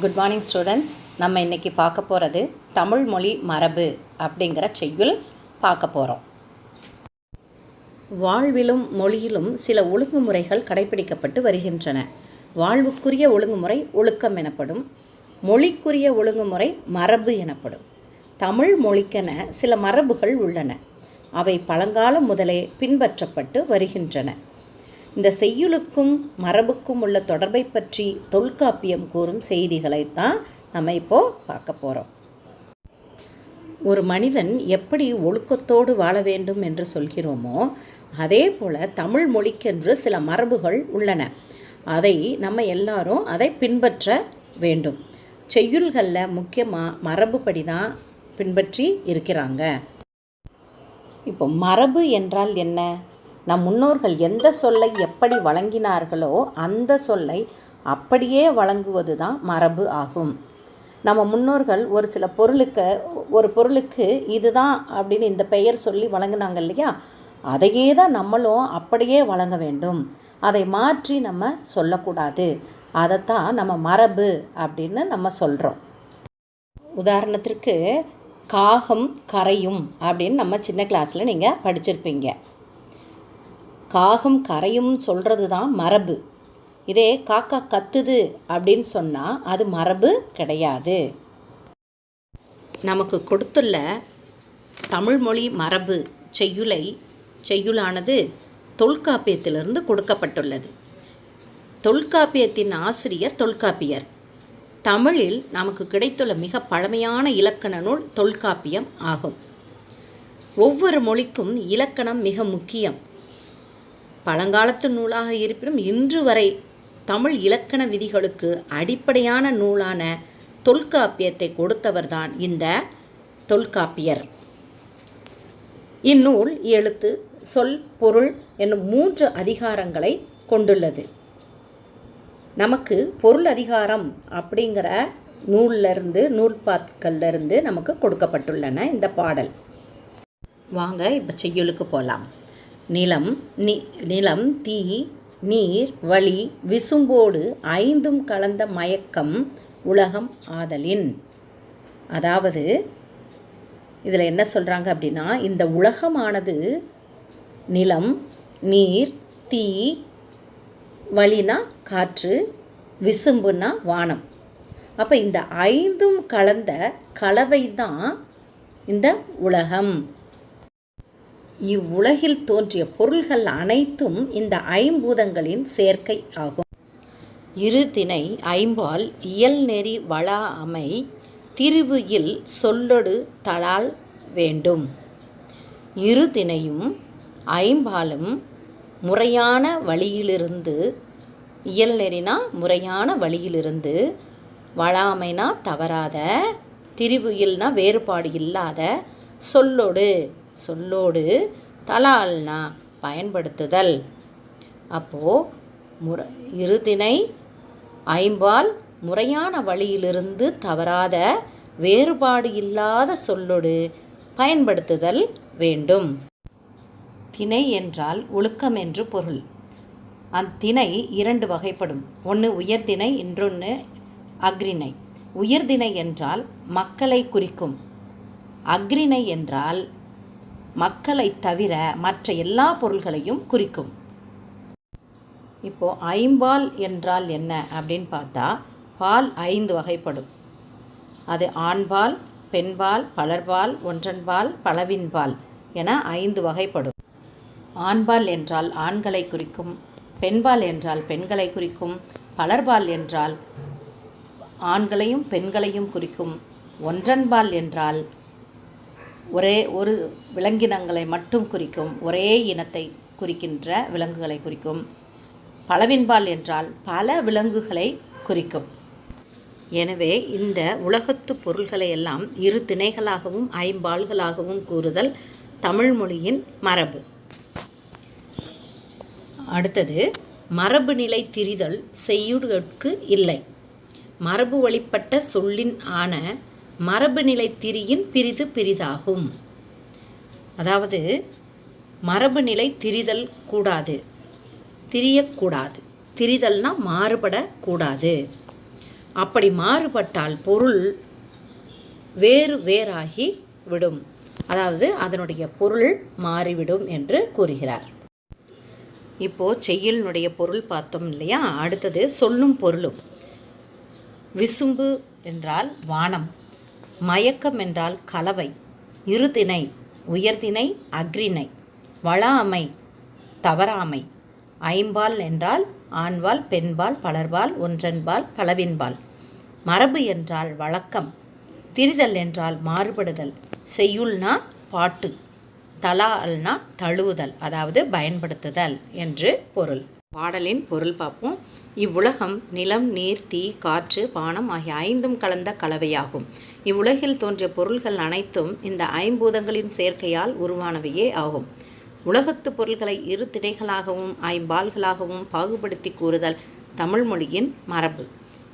Good morning students நம்ம இன்றைக்கி பார்க்க போகிறது தமிழ் மொழி மரபு அப்படிங்கிற செய்யுள் பார்க்க போகிறோம் வாழ்விலும் மொழியிலும் சில ஒழுங்குமுறைகள் கடைபிடிக்கப்பட்டு வருகின்றன. வாழ்வுக்குரிய ஒழுங்குமுறை ஒழுக்கம் எனப்படும் மொழிக்குரிய ஒழுங்குமுறை மரபு எனப்படும். தமிழ் மொழிக்கென சில மரபுகள் உள்ளன. அவை பழங்காலம் முதலே பின்பற்றப்பட்டு வருகின்றன. இந்த செய்யுளுக்கும் மரபுக்கும் உள்ள தொடர்பை பற்றி தொல்காப்பியம் கூறும் செய்திகளை தான் நம்ம இப்போது பார்க்க போகிறோம் ஒரு மனிதன் எப்படி ஒழுக்கத்தோடு வாழ வேண்டும் என்று சொல்கிறோமோ அதே போல் தமிழ் மொழிக்கென்று சில மரபுகள் உள்ளன. அதை நம்ம எல்லாரும் அதை பின்பற்ற வேண்டும். செய்யுள்களில் முக்கியமாக மரபுப்படி தான் பின்பற்றி இருக்கிறாங்க. இப்போ மரபு என்றால் என்ன? நம் முன்னோர்கள் எந்த சொல்லை எப்படி வழங்கினார்களோ அந்த சொல்லை அப்படியே வழங்குவது தான் மரபு ஆகும். நம்ம முன்னோர்கள் ஒரு சில பொருளுக்கு ஒரு பொருளுக்கு இதுதான் அப்படின்னு இந்த பெயர் சொல்லி வழங்கினாங்க இல்லையா? அதையே தான் நம்மளும் அப்படியே வழங்க வேண்டும். அதை மாற்றி நம்ம சொல்லக்கூடாது. அதைத்தான் நம்ம மரபு அப்படின்னு நம்ம சொல்கிறோம் உதாரணத்திற்கு காகம் கரையும் அப்படின்னு நம்ம சின்ன கிளாஸில் நீங்கள் படிச்சிருப்பீங்க. காகம் கரையும் சொல்கிறது தான் மரபு. இதே காக்கா கத்துது அப்படின்னு சொன்னால் அது மரபு கிடையாது. நமக்கு கொடுத்துள்ள தமிழ்மொழி மரபு செய்யுளை செய்யுளானது தொல்காப்பியத்திலிருந்து கொடுக்கப்பட்டுள்ளது. தொல்காப்பியத்தின் ஆசிரியர் தொல்காப்பியர். தமிழில் நமக்கு கிடைத்துள்ள மிக பழமையான இலக்கண நூல் தொல்காப்பியம் ஆகும். ஒவ்வொரு மொழிக்கும் இலக்கணம் மிக முக்கியம். பழங்காலத்து நூலாக இருப்பினும் இன்று வரை தமிழ் இலக்கண விதிகளுக்கு அடிப்படையான நூலான தொல்காப்பியத்தை கொடுத்தவர்தான் இந்த தொல்காப்பியர். இந்நூல் எழுத்து சொல் பொருள் என்னும் மூன்று அதிகாரங்களை கொண்டுள்ளது. நமக்கு பொருள் அதிகாரம் அப்படிங்கிற நூல்லிருந்து நூல்பாத்கள்லேருந்து நமக்கு கொடுக்கப்பட்டுள்ளன இந்த பாடல். வாங்க இப்போ செய்யுளுக்கு போகலாம் நிலம் நி நிலம் தீ நீர் வழி விசும்போடு ஐந்தும் கலந்த மயக்கம் உலகம் ஆதலின். அதாவது இதில் என்ன சொல்கிறாங்க அப்படின்னா இந்த உலகமானது நிலம் நீர் தீ வழினா காற்று விசும்புனா வானம். அப்போ இந்த ஐந்தும் கலந்த கலவை தான் இந்த உலகம். இவ்வுலகில் தோன்றிய பொருள்கள் அனைத்தும் இந்த ஐம்பூதங்களின் சேர்க்கை ஆகும். இரு திணை ஐம்பால் இயல் நெறி வளா அமை திருவு இல் சொல்லொடு தளால் வேண்டும். இரு திணையும் ஐம்பாலும் முறையான வழியிலிருந்து இயல் நெறினா முறையான வழியிலிருந்து வளாமைனா தவறாத திரிவுயில்னா வேறுபாடு இல்லாத சொல்லொடு சொல்லோடு தலால்னா பயன்படுத்துதல். அப்போது முற இருதினை ஐம்பால் முறையான வழியிலிருந்து தவறாத வேறுபாடு இல்லாத சொல்லொடு பயன்படுத்துதல் வேண்டும். திணை என்றால் ஒழுக்கம் என்று பொருள். அத்திணை இரண்டு வகைப்படும். ஒன்று உயர்திணை இன்னொன்று அக்ரிணை உயர்திணை என்றால் மக்களை குறிக்கும். அக்ரிணை என்றால் மக்களை தவிர மற்ற எல்லா பொருள்களையும் குறிக்கும். இப்போது ஐம்பால் என்றால் என்ன அப்படின்னு பார்த்தா பால் ஐந்து வகைப்படும். அது ஆண்பால் பெண்பால் பலர்பால் ஒன்றன்பால் பலவின்பால் என ஐந்து வகைப்படும். ஆண்பால் என்றால் ஆண்களை குறிக்கும் பெண்பால் என்றால் பெண்களை குறிக்கும் பலர்பால் என்றால் ஆண்களையும் பெண்களையும் குறிக்கும் ஒன்றன்பால் என்றால் ஒரே ஒரு விலங்கினங்களை மட்டும் குறிக்கும் ஒரே இனத்தை குறிக்கின்ற விலங்குகளை குறிக்கும். பலவின்பால் என்றால் பல விலங்குகளை குறிக்கும். எனவே இந்த உலகத்து பொருள்களை எல்லாம் இரு திணைகளாகவும் ஐம்பால்களாகவும் கூறுதல் தமிழ் மொழியின் மரபு. அடுத்தது மரபு நிலை திரிதல் செய்யுட்கட்கு இல்லை. மரபு வழிப்பட்ட சொல்லின் ஆன மரபு நிலை திரியின் பிரிது பிரிதாகும். அதாவது மரபு நிலை திரிதல் கூடாது. திரியக்கூடாது திரிதல்னா மாறுபடக்கூடாது அப்படி மாறுபட்டால் பொருள் வேறு வேறாகி விடும். அதாவது அதனுடைய பொருள் மாறிவிடும் என்று கூறுகிறார். இப்போது செய்யுளினுடைய பொருள் பார்த்தோம் இல்லையா? அடுத்தது சொல்லும் பொருளும். விசும்பு என்றால் வானம். மயக்கம் என்றால் கலவை. இருதிணை உயர்திணை அக்ரிணை வளாமை தவறாமை. ஐம்பால் என்றால் ஆண்பால் பெண்பால் பலர்பால் ஒன்றன்பால் பலவின்பால். மரபு என்றால் வழக்கம். திரிதல் என்றால் மாறுபடுதல். செய்யுள்னா பாட்டு. தலா அல்னா தழுவுதல் அதாவது பயன்படுத்துதல் என்று பொருள். பாடலின் பொருள் பார்ப்போம். இவ்வுலகம் நிலம் நீர் தீ காற்று பானம் ஆகிய ஐந்தும் கலந்த கலவையாகும். இவ்வுலகில் தோன்றிய பொருள்கள் அனைத்தும் இந்த ஐம்பூதங்களின் சேர்க்கையால் உருவானவையே ஆகும். உலகத்து பொருள்களை இரு திணைகளாகவும் ஐம்பால்களாகவும் பாகுபடுத்தி கூறுதல் தமிழ் மொழியின் மரபு.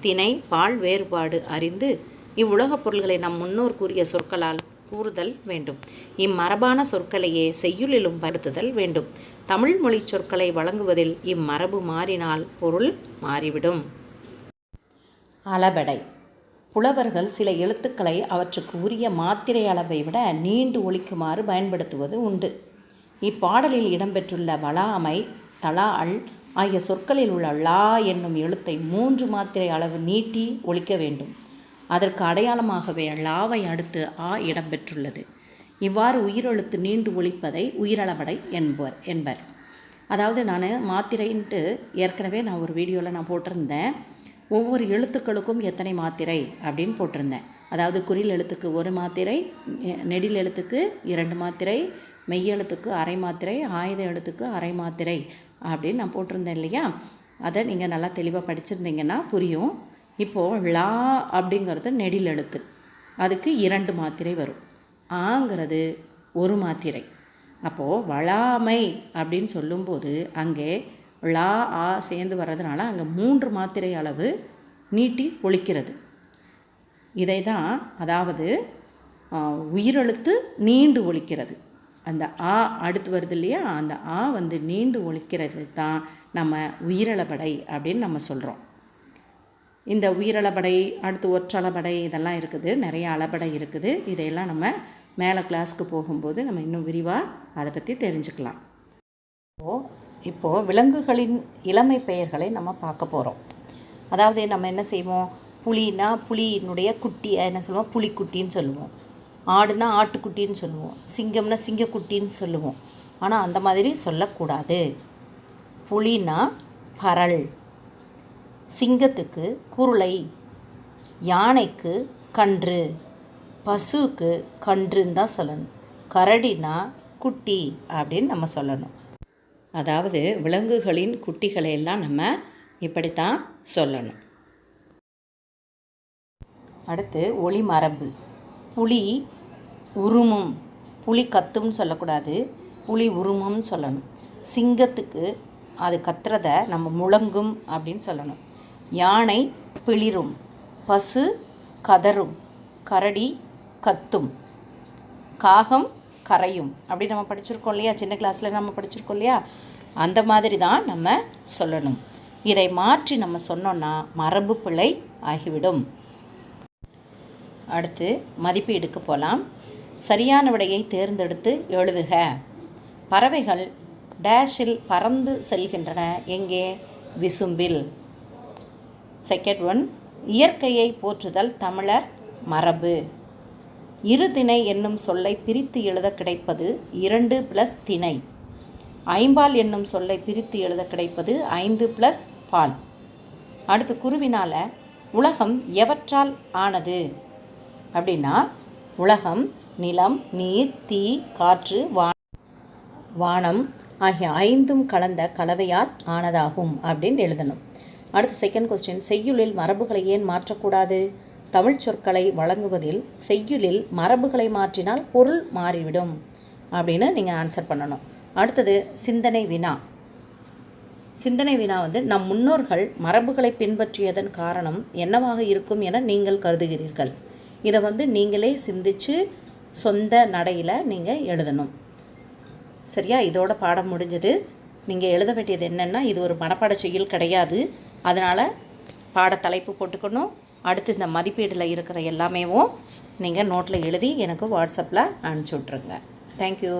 திணை பால் வேறுபாடு அறிந்து இவ்வுலகப் பொருள்களை நம் முன்னோர் கூறிய சொற்களால் கூறுதல் வேண்டும். இம்மரபான சொற்களையே செய்யுளிலும் படுத்துதல் வேண்டும். தமிழ் மொழி சொற்களை வழங்குவதில் இம்மரபு மாறினால் பொருள் மாறிவிடும். அளபடை. புலவர்கள் சில எழுத்துக்களை அவற்றுக்கு உரிய மாத்திரை அளவை விட நீண்டு ஒழிக்குமாறு பயன்படுத்துவது உண்டு. இப்பாடலில் இடம்பெற்றுள்ள வளாமை தலா அல் ஆகிய சொற்களில் உள்ள லா என்னும் எழுத்தை மூன்று மாத்திரை அளவு நீட்டி ஒழிக்க வேண்டும். அதற்கு அடையாளமாகவே லாவை அடுத்து ஆ இடம்பெற்றுள்ளது இவ்வாறு உயிரெழுத்து நீண்டு ஒழிப்பதை உயிரளவடை என்பர் என்பர். அதாவது நான் மாத்திரைன்ட்டு ஏற்கனவே நான் ஒரு வீடியோவில் நான் போட்டிருந்தேன். ஒவ்வொரு எழுத்துக்களுக்கும் எத்தனை மாத்திரை அப்படின்னு போட்டிருந்தேன். அதாவது குறில் எழுத்துக்கு ஒரு மாத்திரை நெடில் எழுத்துக்கு இரண்டு மாத்திரை மெய் எழுத்துக்கு அரை மாத்திரை ஆயுத எழுத்துக்கு அரை மாத்திரை அப்படின்னு நான் போட்டிருந்தேன் இல்லையா? அதை நீங்கள் நல்லா தெளிவாக படிச்சிருந்தீங்கன்னா புரியும். இப்போது லா அப்படிங்கிறது நெடில் எழுத்து. அதுக்கு இரண்டு மாத்திரை வரும். ஆங்கிறது ஒரு மாத்திரை. அப்போது வளாமை அப்படின்னு சொல்லும்போது அங்கே லா ஆ சேர்ந்து வர்றதுனால அங்கே மூன்று மாத்திரை அளவு நீட்டி ஒழிக்கிறது. இதை தான் அதாவது உயிரெழுத்து நீண்டு ஒழிக்கிறது. அந்த ஆ அடுத்து வருது இல்லையா? அந்த ஆ வந்து நீண்டு ஒழிக்கிறது தான் நம்ம உயிரளபடை அப்படின்னு நம்ம சொல்கிறோம் இந்த உயிரளபடை அடுத்து ஒற்றளபடை இதெல்லாம் இருக்குது. நிறைய அளபடை இருக்குது. இதையெல்லாம் நம்ம மேலே கிளாஸ்க்கு போகும்போது நம்ம இன்னும் விரிவாக அதை பற்றி தெரிஞ்சுக்கலாம். இப்போது இப்போது விலங்குகளின் இளமை பெயர்களை நம்ம பார்க்க போகிறோம் அதாவது நம்ம என்ன செய்வோம்? புலினா புலியினுடைய குட்டி என்ன சொல்லுவோம்? புலிக்குட்டின்னு சொல்லுவோம். ஆடுனா ஆட்டுக்குட்டின்னு சொல்லுவோம். சிங்கம்னா சிங்கக்குட்டின்னு சொல்லுவோம். ஆனால் அந்த மாதிரி சொல்லக்கூடாது. புலினா பரல். சிங்கத்துக்கு குருளை யானைக்கு கன்று பசுவுக்கு கன்றுன்னு தான் சொல்லணும். கரடினா குட்டி அப்படின்னு நம்ம சொல்லணும். அதாவது விலங்குகளின் குட்டிகளை எல்லாம் நம்ம இப்படித்தான் சொல்லணும். அடுத்து ஒளி மரபு. புலி உருமும். புலி கத்தும்னு சொல்லக்கூடாது. புலி உருமும்னு சொல்லணும். சிங்கத்துக்கு அது கத்துறத நம்ம முழங்கும் அப்படின்னு சொல்லணும். யானை பிளிரும் பசு கதரும் கரடி கத்தும். காகம் கரையும். அப்படி நம்ம படிச்சிருக்கோம் இல்லையா? சின்ன கிளாஸில் நம்ம படிச்சிருக்கோம் இல்லையா? அந்த மாதிரி தான் நம்ம சொல்லணும். இதை மாற்றி நம்ம சொன்னோன்னா மரபு பிழை ஆகிவிடும். அடுத்து மதிப்பீடுக்கு போகலாம் சரியான விடையை தேர்ந்தெடுத்து எழுதுக. பறவைகள் டேஷில் பறந்து செல்கின்றன. எங்கே? விசும்பில். செகண்ட் ஒன் இயற்கையை போற்றுதல் தமிழர் மரபு. இரு திணை என்னும் சொல்லை பிரித்து எழுத கிடைப்பது இரண்டு ப்ளஸ் திணை. ஐம்பால் என்னும் சொல்லை பிரித்து எழுத கிடைப்பது ஐந்து ப்ளஸ் பால். அடுத்து குருவினால் உலகம் எவற்றால் ஆனது? அப்படின்னா உலகம் நிலம் நீர் தீ காற்று வா வானம் ஆகிய ஐந்தும் கலந்த கலவையால் ஆனதாகும் அப்படின்னு எழுதணும். அடுத்து செகண்ட் கொஸ்டின் செய்யுளில் மரபுகளை ஏன் மாற்றக்கூடாது? தமிழ் சொற்களை வழங்குவதில் செய்யுளில் மரபுகளை மாற்றினால் பொருள் மாறிவிடும் அப்படின்னு நீங்கள் ஆன்சர் பண்ணணும். அடுத்தது சிந்தனை வினா. சிந்தனை வினா வந்து நம் முன்னோர்கள் மரபுகளை பின்பற்றியதன் காரணம் என்னவாக இருக்கும் என நீங்கள் கருதுகிறீர்கள். இதை வந்து நீங்களே சிந்திச்சு சொந்த நடையில் நீங்கள் எழுதணும். சரியா? இதோட பாடம் முடிஞ்சது. நீங்கள் எழுத வேண்டியது என்னென்னா இது ஒரு மனப்பாட செய்யுள் கிடையாது. அதனால் பாடத்தலைப்பு போட்டுக்கணும். அடுத்து இந்த மதிப்பீடில் இருக்கிற எல்லாமேவும் நீங்கள் நோட்டில் எழுதி எனக்கு வாட்ஸ்அப்பில் அனுப்பிச்சி விட்ருங்க தேங்க்யூ